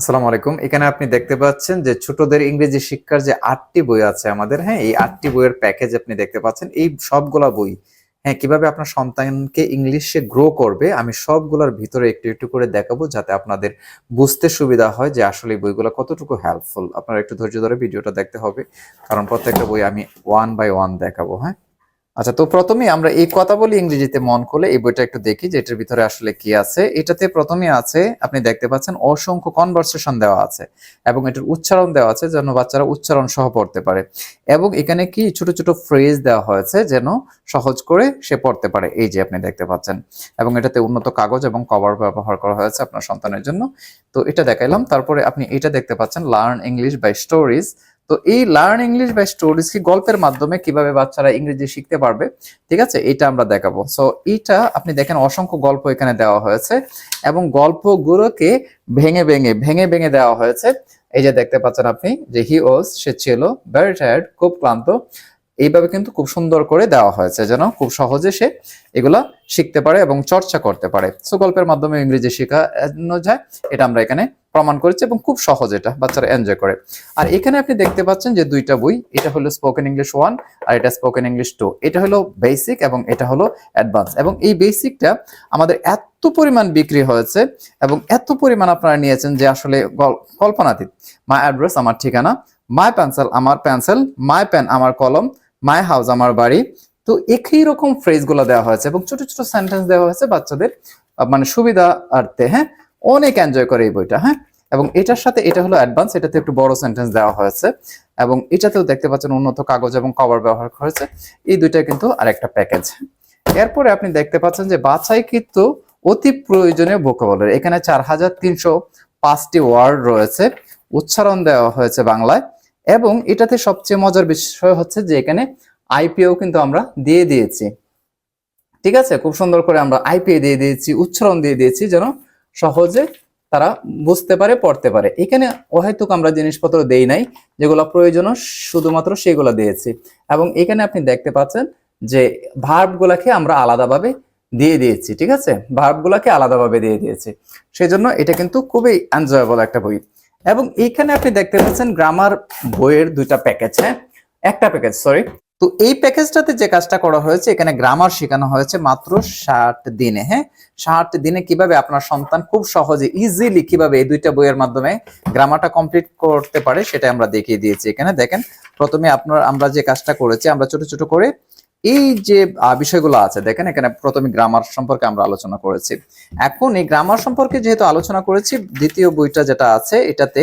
আসসালামু আলাইকুম। এখানে আপনি দেখতে পাচ্ছেন যে ছোটদের ইংরেজি শিক্ষার যে আটটি বই আছে আমাদের হ্যাঁ এই আটটি বইয়ের প্যাকেজ আপনি দেখতে পাচ্ছেন। এই সবগুলা বই হ্যাঁ কীভাবে আপনার সন্তানকে ইংলিশে গ্রো করবে, আমি সবগুলোর ভিতরে একটু একটু করে দেখাবো যাতে আপনাদের বুঝতে সুবিধা হয় যে আসলে বইগুলো কতটুকু হেল্পফুল আপনারা একটু ধৈর্য ধরে ভিডিওটা দেখতে হবে, কারণ প্রত্যেকটা বই আমি ওয়ান বাই ওয়ান দেখাবো হ্যাঁ। আচ্ছা তো প্রথমেই আমরা এই কথা বলি ইংরেজিতে মন করলে এই বইটা একটু দেখি যে এটার ভিতরে আসলে কি আছে। এটাতে প্রথমে আছে, আপনি দেখতে পাচ্ছেন অসংখ্য কনভারসেশন দেওয়া আছে এবং এটার উচ্চারণ দেওয়া আছে যেন বাচ্চারা উচ্চারণ সহ পড়তে পারে। এবং এখানে কি ছোট ছোট ফ্রেজ দেওয়া হয়েছে যেন সহজ করে সে পড়তে পারে। এই যে আপনি দেখতে পাচ্ছেন। এবং এটাতে উন্নত কাগজ এবং কভার ব্যবহার করা হয়েছে আপনার সন্তানের জন্য। তো এটা দেখাইলাম। তারপরে আপনি এটা দেখতে পাচ্ছেন লার্ন ইংলিশ বাই স্টোরিজ তো এই লার্ন ইংলিশ বাই স্টোরিজ কি গল্পের মাধ্যমে কীভাবে বাচ্চারা ইংরেজি শিখতে পারবে? ঠিক আছে? এটা আমরা দেখাবো। সো এটা আপনি দেখেন অসংখ্য গল্প এখানে দেওয়া হয়েছে এবং গল্পগুলোকে ভেঙে ভেঙে ভেঙে ভেঙে দেওয়া হয়েছে। এই যে দেখতে পাচ্ছেন আপনি যে হি ওস সে ছিল ভেরি টায়ার্ড খুব ক্লান্ত। এইভাবে কিন্তু খুব সুন্দর করে দেওয়া হয়েছে যেন খুব সহজে সে এগুলা শিখতে পারে এবং চর্চা করতে পারে। সো গল্পের মাধ্যমে ইংরেজি শেখানো যায়, এটা আমরা এখানে প্রমাণ করেছি এবং খুব সহজ এটা, বাচ্চারা এনজয় করে। আর এখানে আপনি দেখতে পাচ্ছেন যে দুইটা বই, এটা হলো স্পোকেন ইংলিশ ওয়ান আর এটা স্পোকেন ইংলিশ টু এটা হলো বেসিক এবং এটা হলো অ্যাডভান্স এবং এই বেসিকটা আমাদের এত পরিমাণ বিক্রি হয়েছে এবং এত পরিমাণ আপনারা নিয়েছেন যে আসলে কল্পনাতীত। মাই অ্যাড্রেস আমার ঠিকানা মাই পেন্সিল আমার পেন্সিল মাই পেন আমার কলম মাই হাউস আমার বাড়ি। তো একই রকম ফ্রেজগুলো দেওয়া হয়েছে এবং ছোট ছোট সেন্টেন্স দেওয়া হয়েছে বাচ্চাদের মানে সুবিধার্থে হ্যাঁ? অনেক এনজয় করে এই বইটা হ্যাঁ? এবং এটার সাথে, এটা হলো অ্যাডভান্স এটাতে একটু বড় সেন্টেন্স দেওয়া হয়েছে। এবং এটাতেও দেখতে পাচ্ছেন উন্নত কাগজ এবং কভার ব্যবহার করেছে এই দুইটা কিন্তু আরেকটা প্যাকেজ এরপরে আপনি দেখতে পাচ্ছেন যে বাছাই কিন্তু অতি প্রয়োজনীয় ভোকাবলারি এখানে চার হাজার তিনশো পাঁচটি ওয়ার্ড রয়েছে। উচ্চারণ দেওয়া হয়েছে বাংলায়। এবং এটাতে সবচেয়ে মজার বিষয় হচ্ছে যে এখানে আইপিও কিন্তু আমরা দিয়ে দিয়েছি। ঠিক আছে? খুব সুন্দর করে আমরা আইপিএ দিয়ে দিয়েছি, উচ্চারণ দিয়ে দিয়েছি যেন সহজে তারা বুঝতে পারে, পড়তে পারে। এখানে অহেতুক আমরা জিনিসপত্র দেই নাই, যেগুলো প্রয়োজন শুধুমাত্র সেগুলো দিয়েছি। এবং এখানে আপনি দেখতে পাচ্ছেন যে ভার্ব গুলাকে আমরা আলাদাভাবে দিয়ে দিয়েছি, ঠিক আছে? ভার্ব গুলাকে আলাদাভাবে দিয়ে দিয়েছি। সেজন্য এটা কিন্তু খুবই এনজয়েবল একটা বই। এবং এইখানে আপনি দেখতে পাচ্ছেন গ্রামার বইয়ের দুইটা প্যাকেজ হ্যাঁ? একটা প্যাকেজ সরি তো এই প্যাকেজটাতে যে কাজটা করা হয়েছে, এখানে গ্রামার শেখানো হয়েছে মাত্র ষাট দিনে হ্যাঁ? ষাট দিনে কীভাবে আপনার সন্তান খুব সহজে ইজিলি কীভাবে এই দুইটা বইয়ের মাধ্যমে গ্রামারটা কমপ্লিট করতে পারে সেটা আমরা দেখিয়ে দিয়েছি এখানে। দেখেন, প্রথমে আপনার, আমরা যে কাজটা করেছি, আমরা ছোট ছোট করে এই যে বিষয়গুলো আছে, দেখেন এখানে প্রথমে গ্রামার সম্পর্কে আমরা আলোচনা করেছি। এখন এই গ্রামার সম্পর্কে যেহেতু আলোচনা করেছি, দ্বিতীয় বইটা যেটা আছে, এটাতে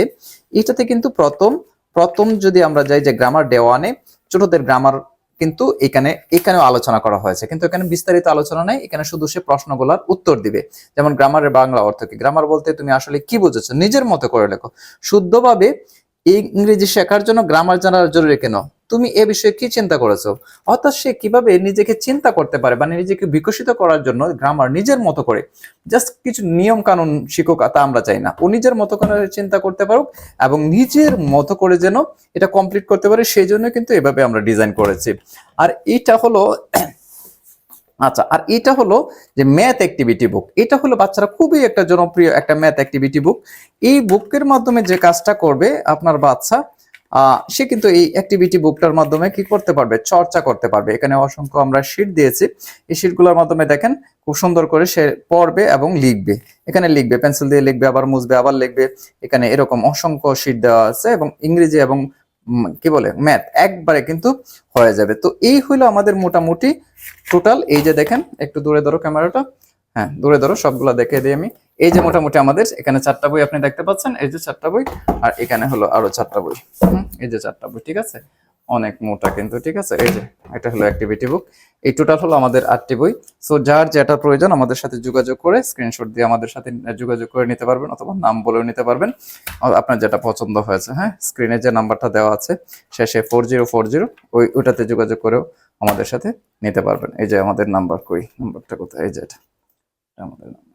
এটাতে কিন্তু প্রথম প্রথম যদি আমরা যাই যে গ্রামার দেওয়ানে ছোটদের গ্রামার কিন্তু এখানে, এখানেও আলোচনা করা হয়েছে। কিন্তু এখানে বিস্তারিত আলোচনা নাই, এখানে শুধু সে প্রশ্নগুলোর উত্তর দিবে। যেমন গ্রামারের বাংলা অর্থ কি? গ্রামার বলতে তুমি আসলে কি বুঝেছ? নিজের মতো করে লেখো। শুদ্ধভাবে ইংরেজি শেখার জন্য গ্রামার জানা জরুরি কেন? তুমি এ বিষয়ে কি চিন্তা করেছ? অর্থাৎ সে কীভাবে নিজেকে চিন্তা করতে পারে মানে নিজেকে বিকশিত করার জন্য গ্রামার নিজের মতো করে? জাস্ট কিছু নিয়ম কানুন শিখুক, তা আমরা চাই না। ও নিজের মতো করে চিন্তা করতে পারুক এবং নিজের মতো করে যেন এটা কমপ্লিট করতে পারে সেই জন্য কিন্তু এভাবে আমরা ডিজাইন করেছি। আর এটা হলো আচ্ছা আর এটা হলো যে ম্যাথ অ্যাক্টিভিটি বুক এটা হলো বাচ্চারা খুবই একটা জনপ্রিয় একটা ম্যাথ অ্যাক্টিভিটি বুক এই বুকের মাধ্যমে যে কাজটা করবে আপনার বাচ্চা সে কিন্তু এই অ্যাক্টিভিটি বুকটার মাধ্যমে কি করতে পারবে? চর্চা করতে পারবে। এখানে অসংখ্য আমরা শীট দিয়েছি। এই শীটগুলোর মাধ্যমে দেখেন খুব সুন্দর করে সে পড়বে এবং লিখবে। এখানে লিখবে পেন্সিল দিয়ে লিখবে, আবার মুছবে, আবার লিখবে। এখানে এরকম অসংখ্য শীট দেওয়া আছে এবং ইংরেজি এবং কি বলে ম্যাথ একবারে কিন্তু হয়ে যাবে। তো এই হলো আমাদের মোটামুটি টোটাল এই যে দেখেন, একটু দূরে ধরো ক্যামেরাটা হ্যাঁ দূরে ধরো, সবগুলা দেখে দিই আমি। এই যে মোটামুটি আমাদের, এখানে চারটা বই আপনি দেখতে পাচ্ছেন, এই যে চারটা বই, আর এখানে হলো আরও চারটা বই। এই যে চারটা বই, ঠিক আছে? অনেক মোটা কিন্তু, ঠিক আছে? এই যে, এটা হলো অ্যাক্টিভিটি বুক এই টোটাল হলো আমাদের আটটি বই। সো যার যেটা প্রয়োজন, আমাদের সাথে যোগাযোগ করে স্ক্রিনশট দিয়ে আমাদের সাথে যোগাযোগ করে নিতে পারবেন, অথবা নাম বলেও নিতে পারবেন। আপনার যেটা পছন্দ হয়েছে হ্যাঁ? স্ক্রিনে যে নাম্বারটা দেওয়া আছে শেষে ফোর জিরো ফোর জিরো ওই, ওটাতে যোগাযোগ করেও আমাদের সাথে নিতে পারবেন। এই যে আমাদের নাম্বার কই? নাম্বারটা কোথায়? এই যে এটা আমাদের নাম্বার।